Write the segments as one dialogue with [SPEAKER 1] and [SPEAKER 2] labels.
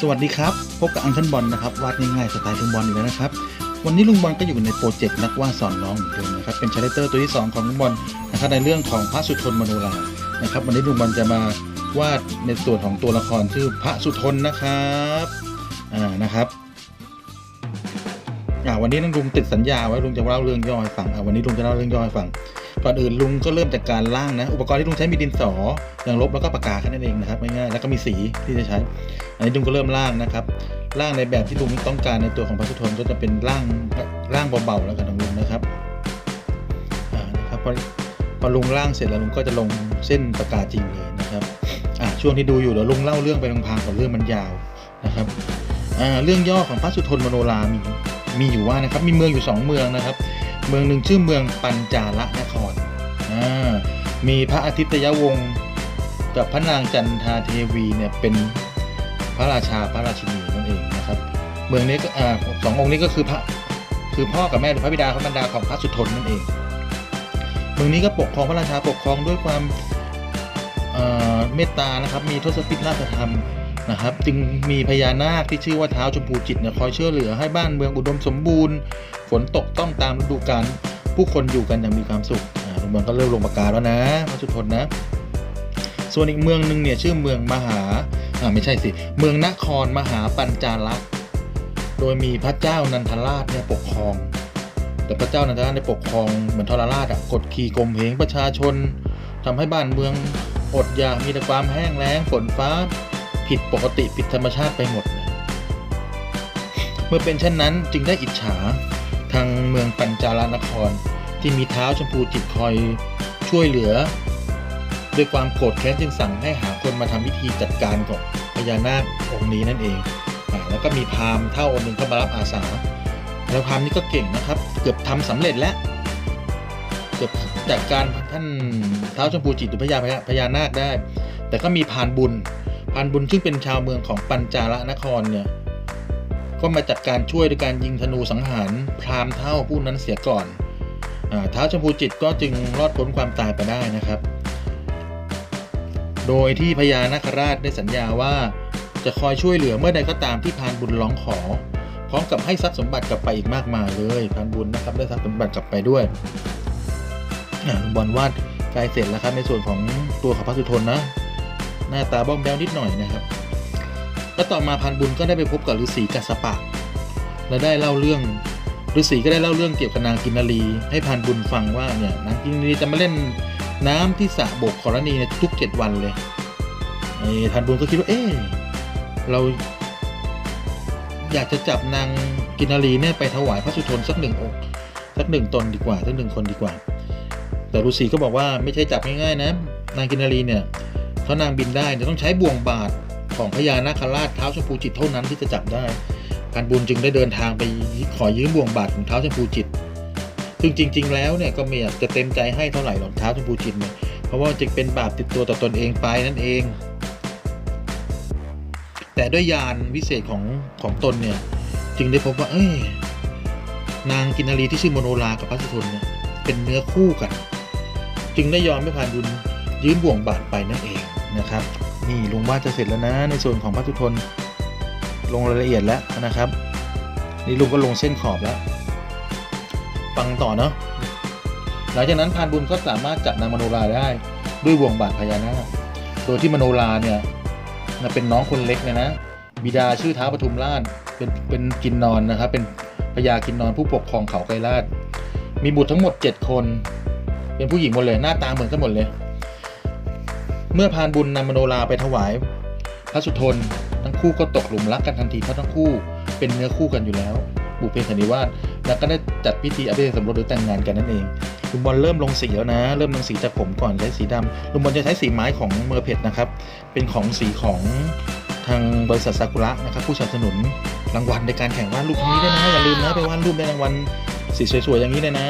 [SPEAKER 1] สวัสดีครับ พบกับอังเคิลบอลนะครับวาดง่ายๆสไตล์ลุงบอลอีกแล้วนะครับ วันนี้ลุงบอลก็อยู่ในโปรเจกต์นักวาดสอนน้องเหมือนเดิมนะครับเป็นชาเลเตอร์ตัวที่ 2 ของลุงบอลนะครับในเรื่องของพระสุทนมโนรานะครับ วันนี้ลุงบอลจะมาวาดในส่วนของตัวละครชื่อพระสุทนนะครับอ่านะครับอ่าวันนี้ลุงติดสัญญาไว้ลุงจะเล่าเรื่องย่อให้ฟังอ่าวันนี้ลุงจะเล่าเรื่องย่อให้ฟัง ก่อนอื่นลุงก็เริ่มจากการล่างนะ อุปกรณ์ที่ลุงใช้มีดินสอยางลบแล้วก็ปากกาแค่นั้นเองนะครับง่ายๆแล้วก็มีสีที่จะใช้ อันนี้ลุงก็เริ่มล่างนะครับล่างในแบบที่ลุงต้องการในตัวของพระสุทนก็จะเป็นล่างล่างเบาๆแล้วกันของลุงนะครับอ่านะครับพอพอลุงล่างเสร็จแล้วลุงก็จะลงเส้นปากกาจริงเลยนะครับอ่าช่วงที่ดูอยู่เดี๋ยวลุงเล่าเรื่องไปพางๆก่อนเรื่องมันยาวนะครับอ่าเรื่องย่อของพระสุทนมโนรามีมีอยู่ว่านะครับมีเมืองอยู่สองเมืองนะครับ เมืองหนึ่งชื่อเมืองปัญจาละนคร มีพระอาทิตยวงศ์กับพระนางจันทาเทวีเนี่ยเป็นพระราชาพระราชินีนั่นเองนะครับ เมืองนี้ก็สององค์นี้ก็คือพระคือพ่อกับแม่พระบิดาพระบรรดาของพระสุทนนั่นเอง เมืองนี้ก็ปกครองพระราชาปกครองด้วยความเอ่อเมตตานะครับ มีทศพิธราชธรรม นะครับ จึงมีพญานาคที่ชื่อว่าเท้าชมพูจิตเนี่ยคอยช่วยเหลือให้บ้านเมืองอุดมสมบูรณ์ ฝนตกต้องตามฤดูกาลผู้คนอยู่กันอย่างมีความสุขอ่าลุงบอลก็เริ่มลงปากกาแล้วนะพระสุทนนะ ส่วนอีกเมืองหนึ่งเนี่ยชื่อเมืองมหาอ่าไม่ใช่สิ เมืองนครมหาปัญจาลักษ์โดยมีพระเจ้านันทราชเนี่ยปกครอง แต่พระเจ้านันทราชได้ปกครองเหมือนทรราชอะกดขี่ข่มเหงประชาชนทำให้บ้านเมืองอดอยากมีแต่ความแห้งแล้งฝนฟ้า ผิดปกติผิดธรรมชาติไปหมดเลยเมื่อเป็นเช่นนั้นจึงได้อิจฉาทางเมืองปัญจาลานครที่มีเท้าชมพูจิตคอยช่วยเหลือ ด้วยความโกรธแค้นจึงสั่งให้หาคนมาทำพิธีจัดการกับพญานาคองค์นี้นั่นเองแล้วก็มีพราหมณ์เท่าองค์หนึ่งเข้ามารับอาสา แล้วพราหมณ์นี่ก็เก่งนะครับ เกือบทำสำเร็จแล้วเกือบจัดการท่านเท้าชมพูจิตหรือพญาพญานาคได้ แต่ก็มีพรานบุญ พรานบุญซึ่งเป็นชาวเมืองของปัญจาลนครเนี่ยก็มาจัดการช่วยด้วยการยิงธนูสังหารพรามเท่าผู้นั้นเสียก่อนอาท้าชมพูจิตก็จึงรอดพ้นความตายไปได้นะครับ โดยที่พญานาคราชได้สัญญาว่าจะคอยช่วยเหลือเมื่อใดก็ตามที่พานบุญร้องขอ พร้อมกับให้ทรัพย์สมบัติกลับไปอีกมากมายเลยพานบุญนะครับได้ทรัพย์สมบัติกลับไปด้วยลุงบอลวาดกายเสร็จแล้วครับในส่วนของตัวของพระสุทนนะ หน้าตาบ้องแบ้วนิดหน่อยนะครับ แล้วต่อมาพันบุญก็ได้ไปพบกับฤาษีกัสปะ และได้เล่าเรื่องฤาษีก็ได้เล่าเรื่องเกี่ยวกับนางกินนารีให้พันบุญฟังว่าเนี่ยนางกินนารีจะมาเล่นน้ำที่สระบกขรณีในทุกเจ็ดวันเลยไอ้พันบุญก็คิดว่าเอ๊ะเราอยากจะจับนางกินนารีเนี่ยไปถวายพระสุทนสักหนึ่งองค์สักหนึ่งตนดีกว่าสักหนึ่งคนดีกว่า แต่ฤาษีก็บอกว่าไม่ใช่จับง่ายๆนะ นางกินนารีเนี่ย พราะนางบินได้เนี่ยต้องใช้บ่วงบาทของพญานาคราชเท้าชมพูจิตเท่านั้นที่จะจับได้การบุญจึงได้เดินทางไปขอยืมบ่วงบาทของเท้าชมพูจิต ซึ่งจริง ๆ แล้วเนี่ยก็ไม่อยากจะเต็มใจให้เท่าไหร่หรอกเท้าชมพูจิตเนี่ยเพราะว่าจะเป็นบาปติดตัวต่อตนเองไปนั่นเอง แต่ด้วยยานวิเศษของของตนเนี่ยจึงได้พบว่า เอ้ยนางกินารีที่ชื่อโมโนรากับพระสุทนเนี่ยเป็นเนื้อคู่กัน จึงได้ยอมให้พานบุญยืมบ่วงบาทไปนั่นเอง นะครับนี่ลุงว่าจะเสร็จแล้วนะในส่วนของพระสุทนลงรายละเอียดแล้วนะครับนี่ลุงก็ลงเส้นขอบแล้ว ฟังต่อเนาะหลังจากนั้นพานบุญก็สามารถจับนางมโนราได้ด้วยวงบาทพญานาคโดยที่มโนราเนี่ยเป็นน้องคนเล็กเนี่ยนะบิดาชื่อท้าปทุมราชเป็นเป็นกินนอนนะครับ เป็นพญากินนอนผู้ปกครองเขาไกรราช มีบุตรทั้งหมด 7 คน เป็นผู้หญิงหมดเลยหน้าตาเหมือนกันหมดเลย เมื่อพานบุญนำมโนราไปถวาย พระสุทนทั้งคู่ก็ตกหลุมรักกันทันทีเพราะทั้งคู่เป็นเนื้อคู่กันอยู่แล้ว บุพเพสันนิวาสแล้วก็ได้จัดพิธีอภิเษกสมรสหรือแต่งงานกันนั่นเองลุงบอลเริ่มลงสีแล้วนะ เริ่มลงสีจากผมก่อนใช้สีดำลุงบอลจะใช้สีไม้ของเมอร์เพดนะครับ เป็นของสีของทางบริษัทซากุระนะครับ ผู้สนับสนุนรางวัลในการแข่งวาดรูปครั้งนี้ด้วยนะอย่าลืมนะไปวาดรูปได้รางวัลสีสวยๆอย่างนี้เลยนะ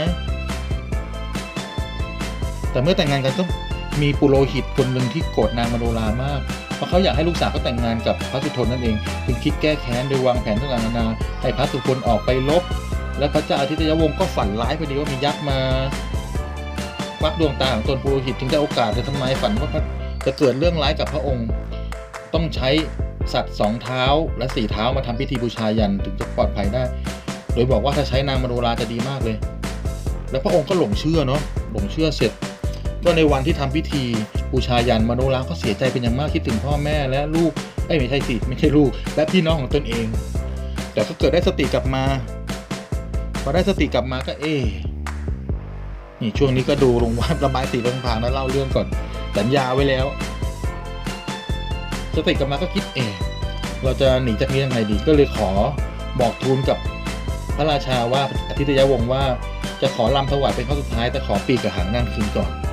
[SPEAKER 1] แต่เมื่อแต่งงานกันต้อง มีปุโรหิตคนหนึ่งที่โกรธนางมโนรามาก เพราะเขาอยากให้ลูกสาวเขาแต่งงานกับพระสุทนนั่นเอง จึงคิดแก้แค้นโดยวางแผนต่างๆนานาให้พระสุทนออกไปลบ และพระเจ้าอาทิตยวงศ์ก็ฝันร้ายพอดีว่ามียักษ์มาควักดวงตาของตนปุโรหิตจึงได้โอกาสจะทำนายฝันว่าจะเกิดเรื่องร้ายกับพระองค์ ต้องใช้สัตว์สองเท้าและสี่เท้ามาทำพิธีบูชายันถึงจะปลอดภัยได้ โดยบอกว่าถ้าใช้นางมโนราจะดีมากเลย แล้วพระองค์ก็หลงเชื่อเนาะหลงเชื่อเสร็จ ก็ในวันที่ทำพิธีบูชายันมโนราก็เสียใจเป็นอย่างมากคิดถึงพ่อแม่และลูกเอ้ไม่ใช่สิไม่ใช่ลูก และพี่น้องของตนเอง แต่ก็เกิดได้สติกลับมา พอได้สติกลับมาก็เอ๊นี่ช่วงนี้ก็ดูลงว่าระบายสีลงพางแล้วเล่าเรื่องก่อน สัญญาไว้แล้ว สติกลับมาก็คิดเอะเราจะหนีจากนี้ยังไงดีก็เลยขอบอกทูลกับพระราชาว่าอธิตยวงศ์ว่าจะขอลำถวายเป็นข้อสุดท้ายแต่ขอปีกกับหางนางคืนก่อน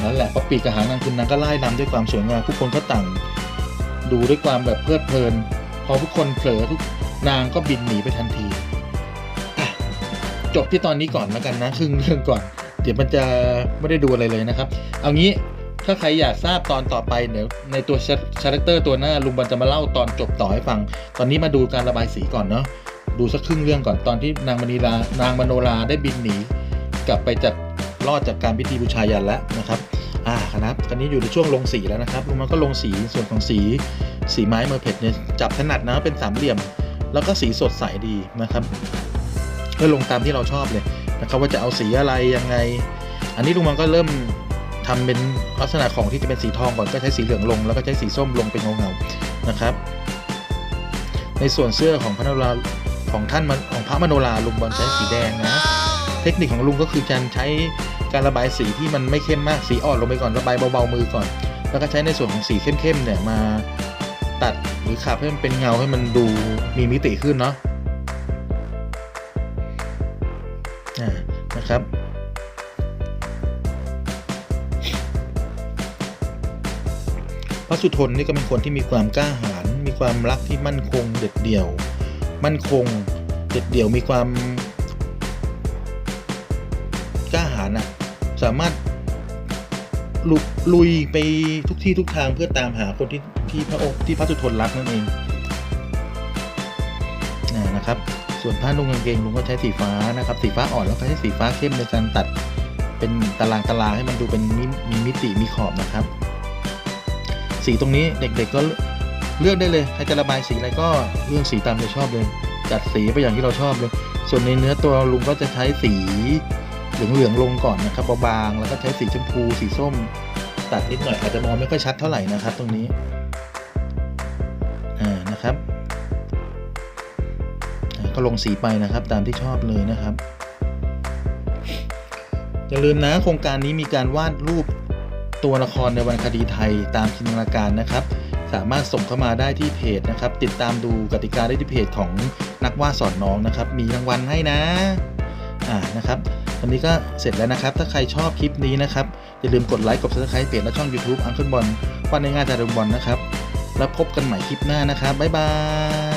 [SPEAKER 1] เท่านั้นแหละพอปีกกับหางนางคืนนางก็ไล่ลำด้วยความสวยงามทุกคนก็ต่างดูด้วยความแบบเพลิดเพลิน พอทุกคนเผลอทุกนางก็บินหนีไปทันทีจบที่ตอนนี้ก่อนแล้วกันนะครึ่งเรื่องก่อน เดี๋ยวมันจะไม่ได้ดูอะไรเลยนะครับ เอางี้ถ้าใครอยากทราบตอนต่อไปเดี๋ยวในตัวชาแรคเตอร์ตัวหน้าลุงบอลจะมาเล่าตอนจบต่อให้ฟัง ตอนนี้มาดูการระบายสีก่อนเนาะดูสักครึ่งเรื่องก่อนตอนที่นางมณีลานางมโนราได้บินหนี กลับไปจาก รอดจากการพิธีบูชายันแล้วนะครับอ่าครับตอนนี้อยู่ในช่วงลงสีแล้วนะครับลุงมันก็ลงสีส่วนของสี สีไม้เมอร์เพดเนี่ยจับถนัดนะเป็นสามเหลี่ยม แล้วก็สีสดใสดีนะครับก็ลงตามที่เราชอบเลยนะครับว่าจะเอาสีอะไรยังไง อันนี้ลุงมันก็เริ่มทำเป็นลักษณะของที่จะเป็นสีทองก่อนก็ใช้สีเหลืองลง แล้วก็ใช้สีส้มลงเป็นเงาๆนะครับ ในส่วนเสื้อของพระมโนราของท่านมันของพระมโนราลุงบอลใช้สีแดงนะ เทคนิคของลุงก็คือการใช้ การระบายสีที่มันไม่เข้มมากสีอ่อนลงไปก่อนระบายเบาๆมือก่อน แล้วก็ใช้ในส่วนของสีเข้มๆเนี่ยมาตัดหรือขับให้มันเป็นเงาให้มันดูมีมิติขึ้นเนาะอ่านะครับพระสุทนนี่ก็เป็นคนที่มีความกล้าหาญ มีความรักที่มั่นคงเด็ดเดี่ยว มั่นคง เด็ดเดี่ยว มีความกล้าหาญอะ สามารถลุลุยไปทุกที่ทุกทางเพื่อตามหาคนที่ที่พระองค์ที่พระสุทนรักนั่นเองนะครับ ส่วนผ้านุ่งกางเกงลุงก็ใช้สีฟ้านะครับ สีฟ้าอ่อนแล้วก็ใช้สีฟ้าเข้มในการตัดเป็นตารางตารางให้มันดูเป็นมิมีมิติมีขอบนะครับ สีตรงนี้เด็กๆก็เลือกได้เลยใครจะระบายสีอะไรก็เลือกสีตามใจชอบเลย จัดสีไปอย่างที่เราชอบเลย ส่วนในเนื้อตัวลุงก็จะใช้สี เหลืองๆลงก่อนนะครับบางๆแล้วก็ใช้สีชมพูสีส้ม ตัดนิดหน่อยอาจจะมองไม่ค่อยชัดเท่าไหร่นะครับ ตรงนี้อ่านะครับก็ลงสีไปนะครับตามที่ชอบเลยนะครับอย่าลืมนะโครงการนี้มีการวาดรูปตัวละครในวรรณคดีไทยตามจินตนาการนะครับ สามารถส่งเข้ามาได้ที่เพจนะครับ ติดตามดูกติกาได้ที่เพจของนักวาดสอนน้องนะครับ มีรางวัลให้นะอ่านะครับ วันนี้ก็เสร็จแล้วนะครับ ถ้าใครชอบคลิปนี้นะครับ อย่าลืมกดไลค์กด subscribe เพจและช่อง YouTube อังเคิลบอลวาในงานจารุบอลนะครับ แล้วพบกันใหม่คลิปหน้านะครับบ๊ายบาย